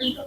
何だ?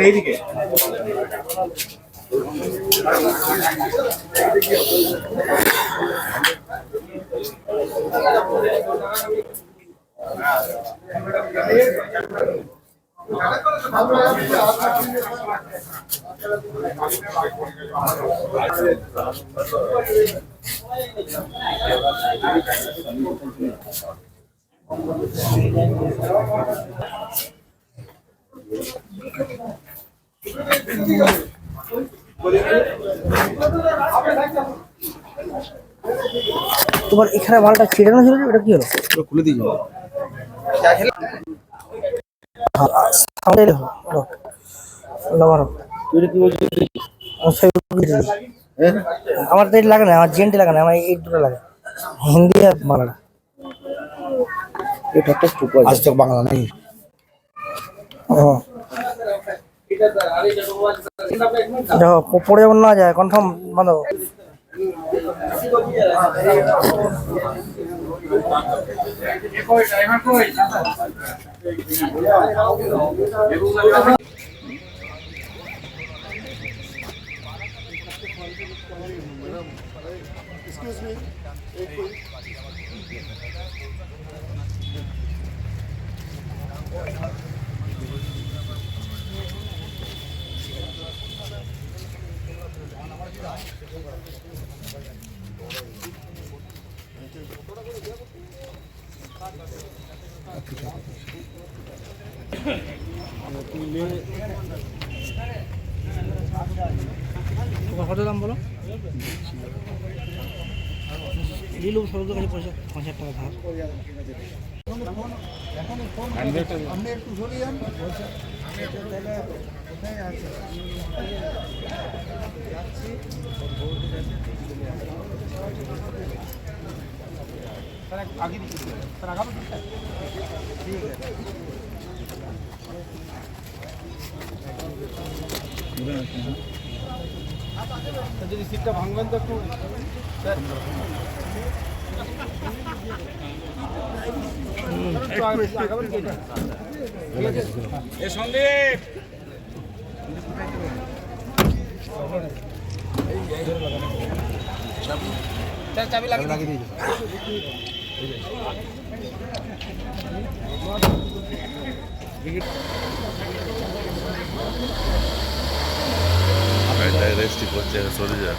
এইদিকে তোমার এখানে মালটা ছিটানো ছিল ওটা কি হলো? খুলে দিয়ে সামনে মারো। আমার তো লাগে না আমার জেন্টি লাগে না আমার এই দুটো লাগে। হিন্দি আর এটা টুকু আজ তক বাংলা নেই ও। দেখো পড়ে যেমন না যায় কনফার্ম বাঁধো তোমার কত দাম বলো লিলু সরকার কাছে পয়সা পাঁচ হাজার টাকা যদি সিটটা ভাঙবেন তো একটু চাবি লাগিয়ে দিয়েছে রেস্টই করছে সরে যা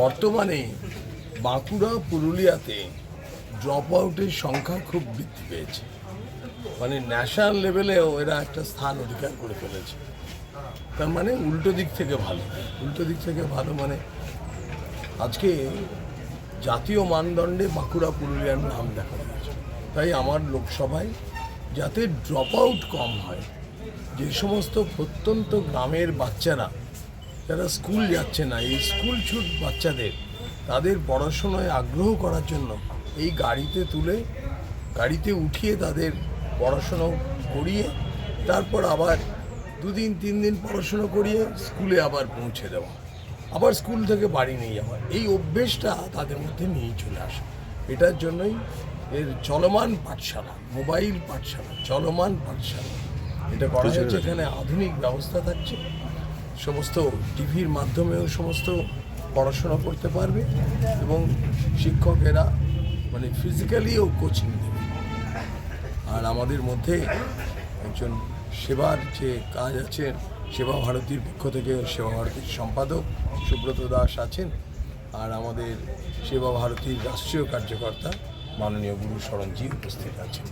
বর্তমানে বাঁকুড়া, পুরুলিয়াতে ড্রপ আউটের সংখ্যা খুব বৃদ্ধি পেয়েছে। মানে ন্যাশনাল লেভেলেও এরা একটা স্থান অধিকার করে ফেলেছে। তার মানে উল্টো দিক থেকে ভালো। উল্টো দিক থেকে ভালো মানে আজকে জাতীয় মানদণ্ডে বাঁকুড়া, পুরুলিয়ার নাম দেখা যাচ্ছে। তাই আমার লোকসভায় যাতে ড্রপ আউট কম হয়, যে সমস্ত প্রত্যন্ত গ্রামের বাচ্চারা যারা স্কুল যাচ্ছে না এই স্কুল ছুট বাচ্চাদের তাদের পড়াশোনায় আগ্রহ করার জন্য এই গাড়িতে তুলে গাড়িতে উঠিয়ে তাদের পড়াশুনো করিয়ে তারপর আবার দুদিন তিন দিন পড়াশুনো করিয়ে স্কুলে আবার পৌঁছে দেওয়া। আবার স্কুল থেকে বাড়ি নিয়ে যাওয়া এই অভ্যেসটা তাদের মধ্যে নিয়ে চলে আসে। এটার জন্যই এর চলমান পাঠশালা মোবাইল পাঠশালা চলমান পাঠশালা। এটা করা হয়েছে এখানে আধুনিক ব্যবস্থা থাকছে। সমস্ত টিভির মাধ্যমেও সমস্ত পড়াশোনা করতে পারবে এবং শিক্ষকেরা মানে ফিজিক্যালিও কোচিং দেবে আর আমাদের মধ্যে একজন সেবার যে কাজ আছে সেবা ভারতীর পক্ষ থেকে সেবা ভারতীর সম্পাদক সুব্রত দাস আছেন, আর আমাদের সেবা ভারতীর রাষ্ট্রীয় কার্যকর্তা মাননীয় গুরু শরণজি উপস্থিত আছেন।